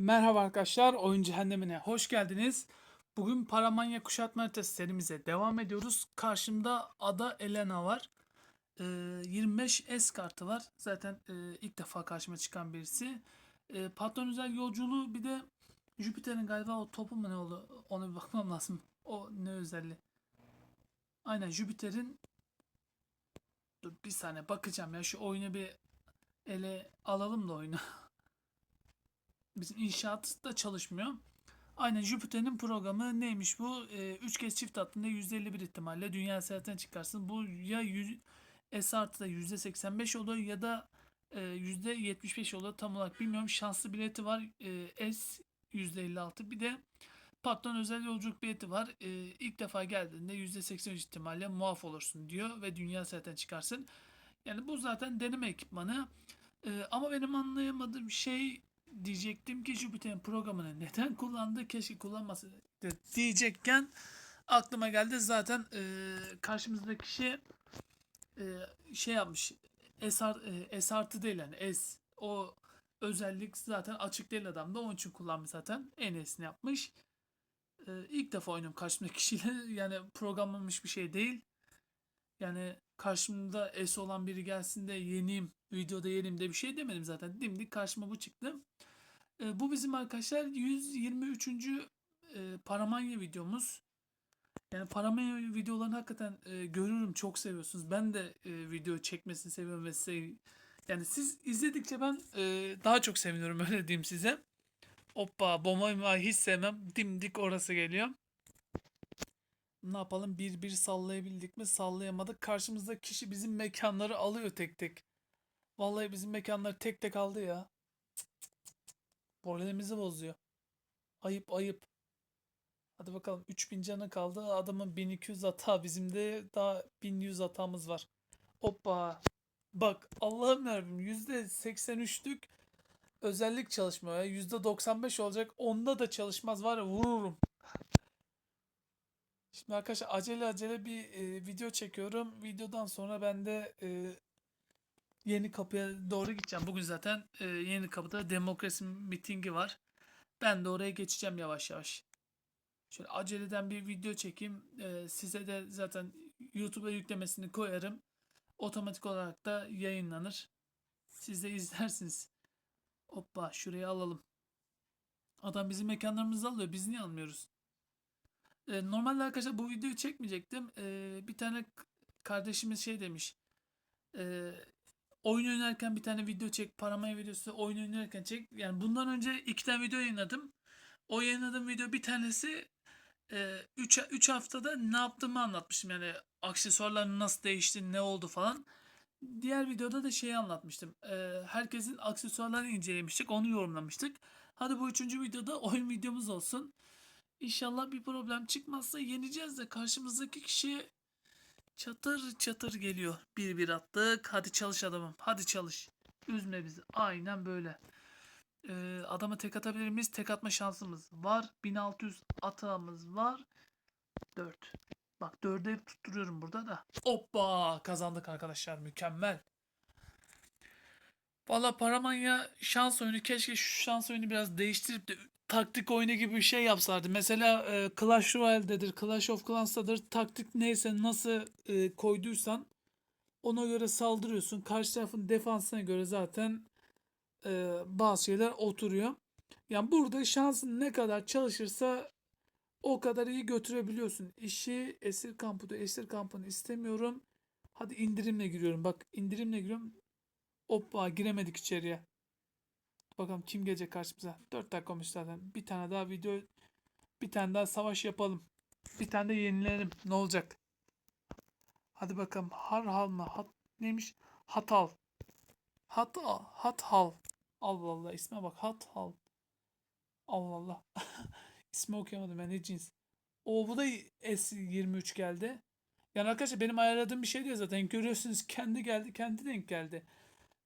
Merhaba arkadaşlar, Oyun Cehennemine hoş geldiniz. Bugün Paramanya Kuşatma Haritası serimize devam ediyoruz. Karşımda Ada Elena var. Ee, 25 S kartı var. Zaten e, ilk defa karşıma çıkan birisi. Ee, patron özel yolculuğu bir de Jüpiter'in galiba o topu mu ne oldu? Ona bir bakmam lazım. O ne özelliği? Aynen Jüpiter'in Dur bir saniye bakacağım ya şu oyunu bir ele alalım da oyunu. Bizim inşaat da çalışmıyor. Aynen Jüpiter'in programı neymiş bu? 3 kez çift attığında %51 ihtimalle dünya seyahatine çıkarsın. Bu ya yüz- S artı da %85 oluyor ya da e, %75 oluyor. Tam olarak bilmiyorum. Şanslı bileti var. E, S %56. Bir de patron özel yolculuk bileti var. E, ilk defa geldiğinde %83 ihtimalle muaf olursun diyor ve dünya seyahatine çıkarsın. Yani bu zaten deneme ekipmanı. E, ama benim anlayamadığım şey diyecektim ki Jüpiter'in programını neden kullandı? Keşke kullanmasaydı diyecekken aklıma geldi. Zaten e, karşımızdaki kişi e, şey yapmış. S, e, S artı değil yani. S o özellik zaten açık değil adamda onun için kullanmış zaten. En yapmış. E, ilk defa oynuyorum karşımdaki kişiyle. Yani programlanmış bir şey değil. Yani karşımda S olan biri gelsin de yeneyim, videoda yeneyim de bir şey demedim zaten. Dimdik karşıma bu çıktı. E, bu bizim arkadaşlar 123. E, Paramanya videomuz. Yani Paramanya videolarını hakikaten e, görürüm, çok seviyorsunuz. Ben de e, video çekmesini seviyorum ve size yani siz izledikçe ben e, daha çok seviniyorum öyle diyeyim size. Hoppa bombayı hiç sevmem. Dimdik orası geliyor. Ne yapalım? Bir bir sallayabildik mi? Sallayamadık. Karşımızdaki kişi bizim mekanları alıyor tek tek. Vallahi bizim mekanları tek tek aldı ya. Moralimizi bozuyor. Ayıp ayıp. Hadi bakalım 3000 canı kaldı. Adamın 1200 hata. Bizim de daha 1100 hatamız var. Hoppa. Bak Allah'ım yarabbim %83'lük özellik çalışmıyor ya. %95 olacak. Onda da çalışmaz var ya vururum. Şimdi arkadaşlar acele acele bir e, video çekiyorum. Videodan sonra ben de e, Yeni Kapı'ya doğru gideceğim. Bugün zaten e, Yeni Kapı'da demokrasi mitingi var. Ben de oraya geçeceğim yavaş yavaş. Şöyle aceleden bir video çekeyim. E, size de zaten YouTube'a yüklemesini koyarım. Otomatik olarak da yayınlanır. Siz de izlersiniz. Hoppa şurayı alalım. Adam bizim mekanlarımızı alıyor. Biz niye almıyoruz? E, normalde arkadaşlar bu videoyu çekmeyecektim. E, bir tane kardeşimiz şey demiş. E, oyun oynarken bir tane video çek. Paramaya videosu oyun oynarken çek. Yani bundan önce iki tane video yayınladım. O yayınladığım video bir tanesi 3 3 haftada ne yaptığımı anlatmıştım. Yani aksesuarlar nasıl değişti, ne oldu falan. Diğer videoda da şeyi anlatmıştım. E, herkesin aksesuarlarını incelemiştik. Onu yorumlamıştık. Hadi bu üçüncü videoda oyun videomuz olsun. İnşallah bir problem çıkmazsa yeneceğiz de karşımızdaki kişi çatır çatır geliyor. Bir bir attık. Hadi çalış adamım. Hadi çalış. Üzme bizi. Aynen böyle. Ee, adama tek atabilir miyiz? Tek atma şansımız var. 1600 atağımız var. 4. Bak 4'e hep tutturuyorum burada da. Hoppa kazandık arkadaşlar. Mükemmel. Valla Paramanya şans oyunu keşke şu şans oyunu biraz değiştirip de taktik oyunu gibi bir şey yapsardı. Mesela e, Clash Royale'dedir, Clash of Clans'tadır. Taktik neyse nasıl e, koyduysan ona göre saldırıyorsun. Karşı tarafın defansına göre zaten e, bazı şeyler oturuyor. Yani burada şansın ne kadar çalışırsa o kadar iyi götürebiliyorsun. İşi esir kampı da esir kampını istemiyorum. Hadi indirimle giriyorum. Bak indirimle giriyorum. Hoppa giremedik içeriye. Bakalım kim gelecek karşımıza. 4 dakika olmuş zaten. Bir tane daha video bir tane daha savaş yapalım. Bir tane de yenilelim. Ne olacak? Hadi bakalım. Har hal mı? Hat neymiş? Hatal. Hatal. Hathal. Allah Allah isme bak. Hathal. Allah Allah. İsmi okuyamadım ben ne cins. O bu da S23 geldi. Yani arkadaşlar benim ayarladığım bir şey değil zaten. Görüyorsunuz kendi geldi. Kendi denk geldi.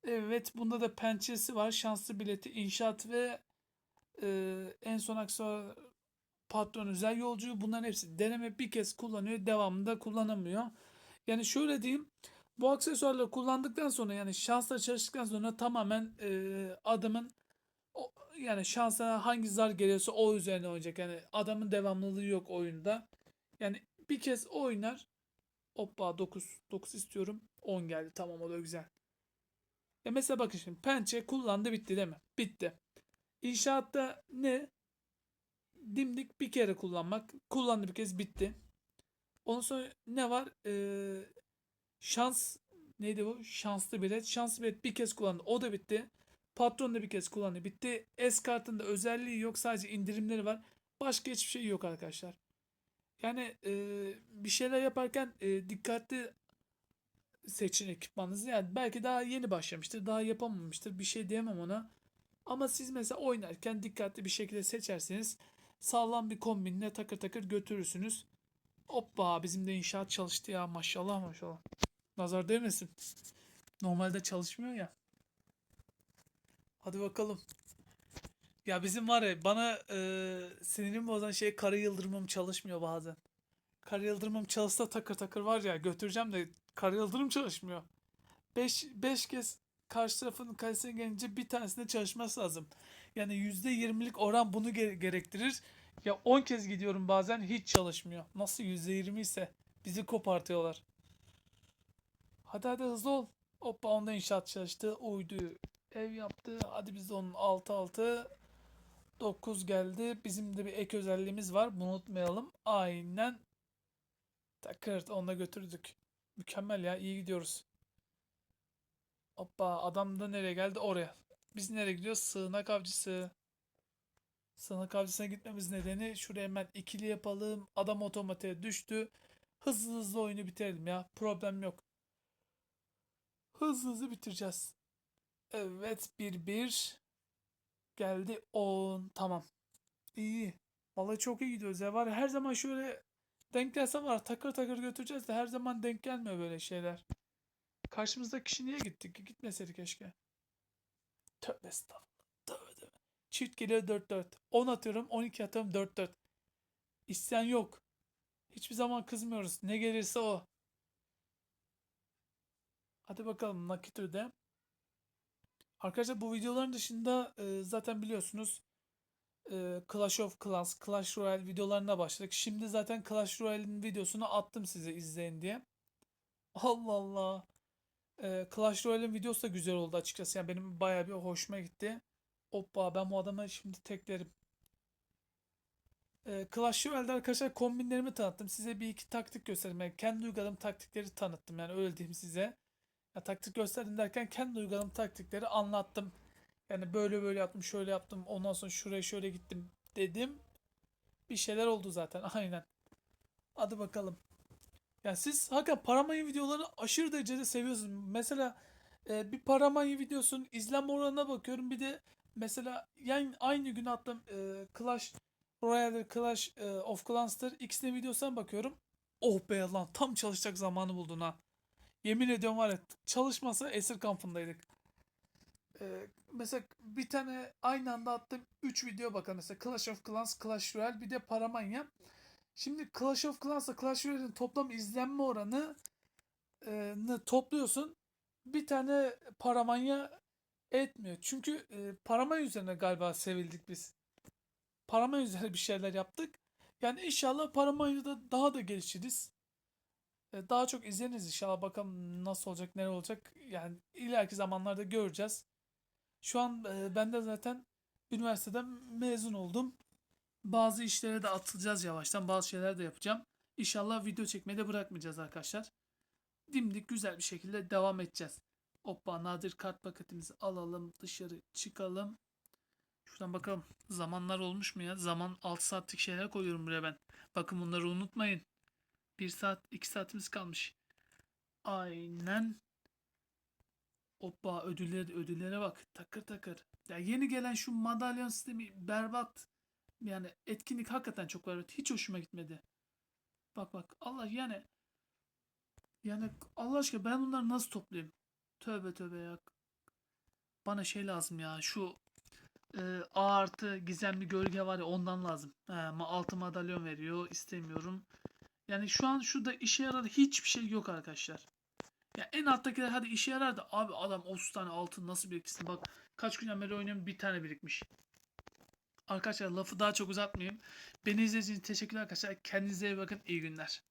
Evet bunda da pençesi var. Şanslı bileti, inşaat ve e, en son aksesuar patron özel yolcu. Bunların hepsi deneme bir kez kullanıyor. Devamında kullanamıyor. Yani şöyle diyeyim. Bu aksesuarları kullandıktan sonra yani şansla çalıştıktan sonra tamamen e, adamın o, yani şansa hangi zar geliyorsa o üzerine oynayacak. Yani adamın devamlılığı yok oyunda. Yani bir kez oynar. Hoppa 9. 9 istiyorum. 10 geldi. Tamam o da güzel. Ya mesela bakın şimdi pençe kullandı bitti değil mi? Bitti. İnşaatta ne? Dimdik bir kere kullanmak. Kullandı bir kez bitti. Ondan sonra ne var? Ee, şans neydi bu? Şanslı bilet. Şanslı bilet bir kez kullandı. O da bitti. Patron da bir kez kullandı. Bitti. S kartında özelliği yok. Sadece indirimleri var. Başka hiçbir şey yok arkadaşlar. Yani e, bir şeyler yaparken e, dikkatli seçin ekipmanınızı. Yani belki daha yeni başlamıştır. Daha yapamamıştır. Bir şey diyemem ona. Ama siz mesela oynarken dikkatli bir şekilde seçerseniz sağlam bir kombinle takır takır götürürsünüz. Hoppa bizim de inşaat çalıştı ya maşallah maşallah. Nazar değmesin. Normalde çalışmıyor ya. Hadi bakalım. Ya bizim var ya bana e, sinirim bozan şey kara yıldırımım çalışmıyor bazen. Kara yıldırımım çalışsa takır takır var ya götüreceğim de kara yıldırım çalışmıyor. 5 5 kez karşı tarafın kalesine gelince bir tanesinde çalışması lazım. Yani %20'lik oran bunu ge- gerektirir. Ya 10 kez gidiyorum bazen hiç çalışmıyor. Nasıl %20 ise bizi kopartıyorlar. Hadi hadi hızlı ol. Hoppa onda inşaat çalıştı. Uydu. Ev yaptı. Hadi biz de onun 6 6 9 geldi. Bizim de bir ek özelliğimiz var. Bunu unutmayalım. Aynen. Takırt onu da götürdük. Mükemmel ya. iyi gidiyoruz. Hoppa adam da nereye geldi? Oraya. Biz nereye gidiyoruz? Sığınak avcısı. Sığınak avcısına gitmemiz nedeni şuraya hemen ikili yapalım. Adam otomatiğe düştü. Hızlı hızlı oyunu bitirelim ya. Problem yok. Hızlı hızlı bitireceğiz. Evet 1-1. Geldi 10. Tamam. İyi. Vallahi çok iyi gidiyoruz ya. Var ya, her zaman şöyle denk gelse var takır takır götüreceğiz de her zaman denk gelmiyor böyle şeyler. Karşımızdaki kişi niye gitti ki? Gitmeseydi keşke. Tövbe estağfurullah. Tövbe tövbe. Çift geliyor 4-4. 10 atıyorum 12 atıyorum 4-4. İsyan yok. Hiçbir zaman kızmıyoruz. Ne gelirse o. Hadi bakalım Nakito'da. Arkadaşlar bu videoların dışında e, zaten biliyorsunuz e, Clash of Clans, Clash Royale videolarına başladık. Şimdi zaten Clash Royale'in videosunu attım size izleyin diye. Allah Allah. E, Clash Royale'in videosu da güzel oldu açıkçası. Yani benim bayağı bir hoşuma gitti. Hoppa ben bu adamı şimdi teklerim. E, Clash Royale'de arkadaşlar kombinlerimi tanıttım. Size bir iki taktik gösterdim. Yani kendi uyguladığım taktikleri tanıttım. Yani öyle diyeyim size. Ya taktik gösterdim derken kendi uyguladığım taktikleri anlattım. Yani böyle böyle yaptım, şöyle yaptım. Ondan sonra şuraya şöyle gittim dedim. Bir şeyler oldu zaten. Aynen. Hadi bakalım. Ya siz hakikaten Paramayı videoları aşırı derecede seviyorsunuz. Mesela e, bir Paramayı videosunun izlenme oranına bakıyorum. Bir de mesela yani aynı gün attım e, Clash Royale, Clash e, of Clans'tır. İkisinin videosuna bakıyorum. Oh be lan tam çalışacak zamanı buldun ha. Yemin ediyorum var ya çalışmasa esir kampındaydık. Ee, mesela bir tane aynı anda attığım 3 video bakalım. Mesela Clash of Clans, Clash Royale bir de Paramanya. Şimdi Clash of Clans'la Clash Royale'in toplam izlenme oranı e, topluyorsun. Bir tane Paramanya etmiyor. Çünkü e, Paramanya üzerine galiba sevildik biz. Paramanya üzerine bir şeyler yaptık. Yani inşallah Paramanya'da daha da gelişiriz. E, Daha çok izleniriz inşallah. Bakalım nasıl olacak, ne olacak. Yani ileriki zamanlarda göreceğiz. Şu an e, ben de zaten üniversiteden mezun oldum. Bazı işlere de atılacağız yavaştan. Bazı şeyler de yapacağım. İnşallah video çekmeyi de bırakmayacağız arkadaşlar. Dimdik güzel bir şekilde devam edeceğiz. Hoppa nadir kart paketimizi alalım. Dışarı çıkalım. Şuradan bakalım. Zamanlar olmuş mu ya? Zaman 6 saatlik şeyler koyuyorum buraya ben. Bakın bunları unutmayın. 1 saat 2 saatimiz kalmış. Aynen. Hoppa ödüllere, ödüllere bak. Takır takır. Ya yeni gelen şu madalyon sistemi berbat. Yani etkinlik hakikaten çok berbat. Hiç hoşuma gitmedi. Bak bak. Allah yani yani Allah aşkına ben bunları nasıl toplayayım? Tövbe tövbe ya. Bana şey lazım ya. Şu e, A artı gizemli gölge var ya ondan lazım. He, altı madalyon veriyor. istemiyorum. Yani şu an şurada işe yarar hiçbir şey yok arkadaşlar. Ya en alttakiler hadi işe yarar da abi adam 30 tane altın nasıl biriktirsin bak kaç günden beri oynuyorum bir tane birikmiş. Arkadaşlar lafı daha çok uzatmayayım. Beni izlediğiniz için teşekkürler arkadaşlar. Kendinize iyi bakın. İyi günler.